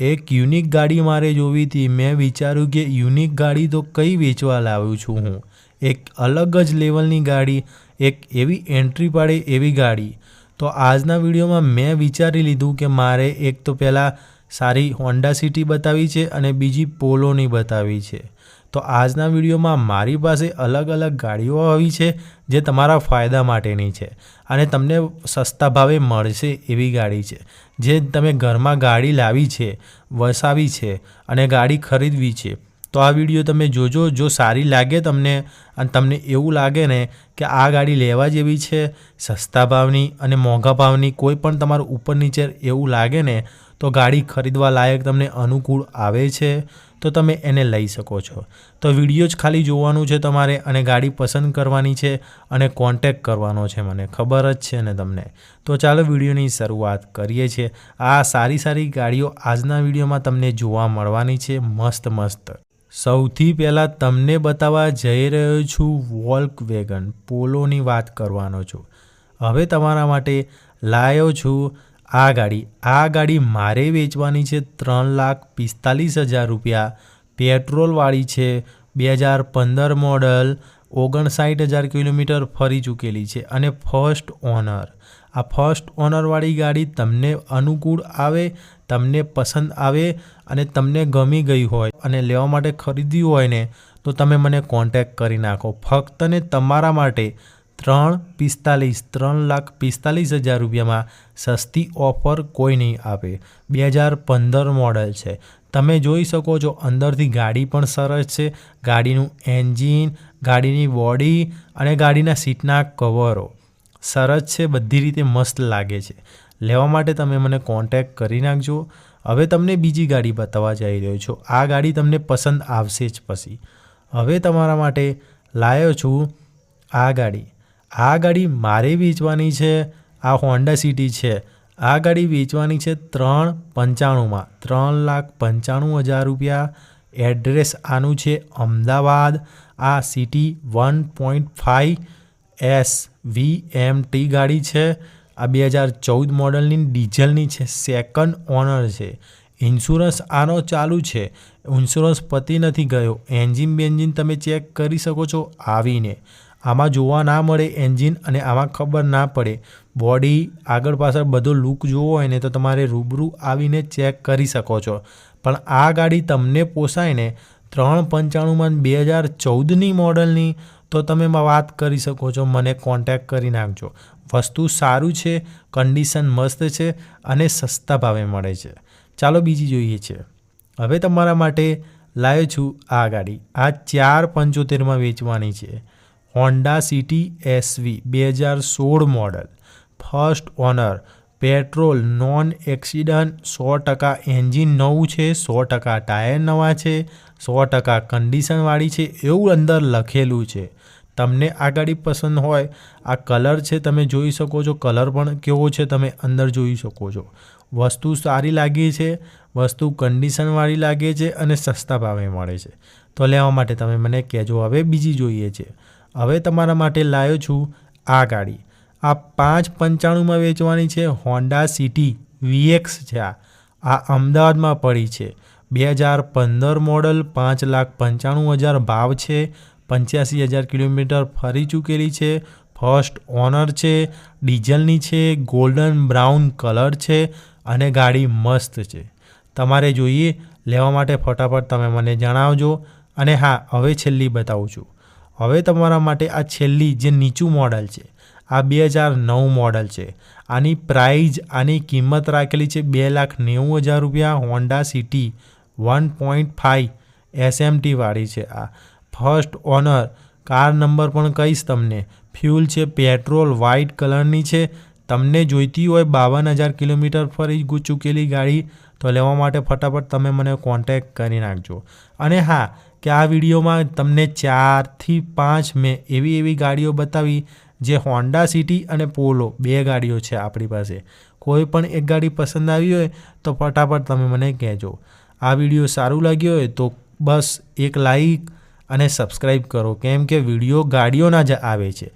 એક યુનિક ગાડી મારે જોવી હતી. મેં વિચાર્યું કે યુનિક ગાડી તો કઈ વેચવા લાવ્યું છું હું? એક અલગ જ લેવલની ગાડી, એક એવી એન્ટ્રી પાડે એવી ગાડી. તો આજના વિડીયોમાં મેં વિચારી લીધું કે મારે એક તો પહેલાં સારી હોન્ડા સિટી બતાવી છે અને બીજી પોલોની બતાવી છે. તો આજના વિડીયોમાં મારી પાસે અલગ અલગ ગાડીઓ આવી છે જે તમારા ફાયદા માટેની છે અને તમને સસ્તા ભાવે મળશે એવી ગાડી છે. જે તમે ઘરમાં ગાડી લાવી છે, વસાવી છે અને ગાડી ખરીદવી છે. તો આ વીડિયો તમે જોજો, જો સારી લાગે તમને અને તમને એવું લાગે ને કે આ ગાડી લેવા જેવી છે, સસ્તા ભાવની અને મોંઘા ભાવની કોઈ પણ તમારું ઉપર નીચે એવું લાગે ને તો ગાડી ખરીદવા લાયક તમને અનુકૂળ આવે છે, તો તમે એને લઈ શકો છો. તો વીડિયો જ ખાલી જોવાનું છે તમારે અને ગાડી પસંદ કરવાની છે અને કોન્ટેક કરવાનો છે મને. ખબર જ છે ને તમને. તો ચાલો વિડીયોની શરૂઆત કરીએ છીએ. આ સારી સારી ગાડીઓ આજના વિડીયોમાં તમને જોવા મળવાની છે. મસ્ત મસ્ત. સૌથી પહેલાં તમને બતાવવા જઈ રહ્યો છું વોલ્ક વેગન પોલોની વાત કરવાનો છું. હવે તમારા માટે લાવ્યો છું આ ગાડી આ ગાડી મારે વેચવાની છે ત્રણ લાખ પિસ્તાલીસ હજાર રૂપિયા. પેટ્રોલવાળી છે બે હજાર પંદર મોડલ, ઓગણસાઠ હજાર કિલોમીટર ફરી ચૂકેલી છે અને ફર્સ્ટ ઓનર. આ ફર્સ્ટ ઓનરવાળી ગાડી તમને અનુકૂળ આવે, તમને પસંદ આવે અને તમને ગમી ગઈ હોય અને લેવા માટે ખરીદી હોય ને, તો તમે મને કોન્ટેક કરી નાખો. ફક્ત ને તમારા માટે ત્રણ પિસ્તાલીસ, ત્રણ લાખ પિસ્તાલીસ હજાર રૂપિયામાં સસ્તી ઓફર કોઈ નહીં આપે. બે હજાર પંદર મોડલ છે. તમે જોઈ શકો છો અંદરથી ગાડી પણ સરસ છે. ગાડીનું એન્જિન, ગાડીની બોડી અને ગાડીના સીટના કવરો. સરસ છે, બધી રીતે મસ્ત લાગે છે. લેવા માટે તમે મને કોન્ટેક કરી નાખજો. હવે તમને બીજી ગાડી બતાવવા જઈ રહ્યો છું. આ ગાડી તમને પસંદ આવશે જ પછી. હવે તમારા માટે લાવ્યો છું આ ગાડી. આ ગાડી મારે વેચવાની છે? આ હોન્ડા સિટી છે. આ ગાડી વેચવાની છે ત્રણ પંચાણુંમાં. ત્રણ લાખ પંચાણું હજાર રૂપિયા. એડ્રેસ આનું છે અમદાવાદ. આ city one point five S V M T ગાડી છે. આ બે હજાર ચૌદ મોડલની ડીઝલની છે. સેકન્ડ ઓનર છે. ઇન્સ્યોરન્સ આનો ચાલુ છે. ઇન્સ્યોરન્સ પતી નથી ગયો. એન્જિન બેન્જિન તમે ચેક કરી શકો છો આવીને. આમાં જોવા ના મળે, એન્જિન અને આમાં ખબર ના પડે. બોડી આગળ પાછળ બધો લુક જોવો હોય ને તો તમારે રૂબરૂ આવીને ચેક કરી શકો છો. પણ આ ગાડી તમને પોસાય ને ત્રણ પંચાણુંમાં બે હજાર ચૌદની મોડલની, તો તમે વાત કરી શકો છો, મને કોન્ટેક કરી નાખજો. વસ્તુ સારું છે કન્ડિશન મસ્ત છે અને સસ્તા ભાવે મળે છે. ચાલો બીજી જોઈએ છે. હવે તમારા માટે લાવ્યો છું આ ગાડી. આ ચાર પંચોતેરમાં વેચવાની છે. હોન્ડા સિટી એસવી બે હજાર સોળ model. First owner, petrol non accident સો ટકા એન્જિન નવું છે, સો ટકા ટાયર નવા છે, સો ટકા કન્ડિશનવાળી છે, એવું અંદર લખેલું છે. તમને આ ગાડી પસંદ હોય, આ કલર છે તમે જોઈ શકો છો, કલર પણ કેવો છે તમે અંદર જોઈ શકો છો. વસ્તુ સારી લાગી છે, વસ્તુ કન્ડિશનવાળી લાગે છે અને સસ્તા ભાવે મળે છે. તો લેવા માટે તમે મને કહેજો, હવે બીજી જોઈએ છે. હવે તમારા માટે લાવ્યો છું આ ગાડી. આ પાંચ પંચાણુંમાં વેચવાની છે હોન્ડા સિટી વીએક્સ છે આ. આ અમદાવાદમાં પડી છે. બે હજાર પંદર મોડલ પાંચ લાખ પંચાણું હજાર ભાવ છે. પંચ્યાસી હજાર કિલોમીટર ફરી ચૂકેલી છે. ફર્સ્ટ ઓનર છે. ડીઝલની છે. ગોલ્ડન બ્રાઉન કલર છે. અને ગાડી મસ્ત છે. તમારે જોઈએ. લેવા માટે ફટાફટ તમે મને જણાવજો. અને હા, હવે છેલ્લી બતાવું છું. હવે તમારા માટે આ છેલ્લી જે નીચું મોડલ છે, આ બે હજાર નવ મોડલ છે. આની પ્રાઇઝ, આની કિંમત રાખેલી છે બે લાખ નેવું હજાર રૂપિયા. Honda city one point five એસએમટીવાળી છે આ. ફર્સ્ટ ઓનર, કાર નંબર પણ કહીશ તમને. ફ્યુલ છે, પેટ્રોલ વ્હાઇટ કલરની છે. તમને જોઈતી હોય બાવન હજાર કિલોમીટર ફરી ચૂકેલી ગાડી, તો લેવા માટે ફટાફટ તમે મને કોન્ટેક કરી નાખજો. અને હા કે આ વિડીયોમાં તમને ચારથી પાંચ મેં એવી એવી ગાડીઓ બતાવી જે હોન્ડા સિટી અને પોલો બે ગાડીઓ છે આપણી પાસે. કોઈ પણ એક ગાડી પસંદ આવી હોય તો ફટાફટ તમે મને કહેજો. આ વીડિયો સારું લાગ્યો હોય તો બસ એક લાઈક અને સબસ્ક્રાઈબ કરો. કેમ કે વીડિયો ગાડીઓના જ આવે છે.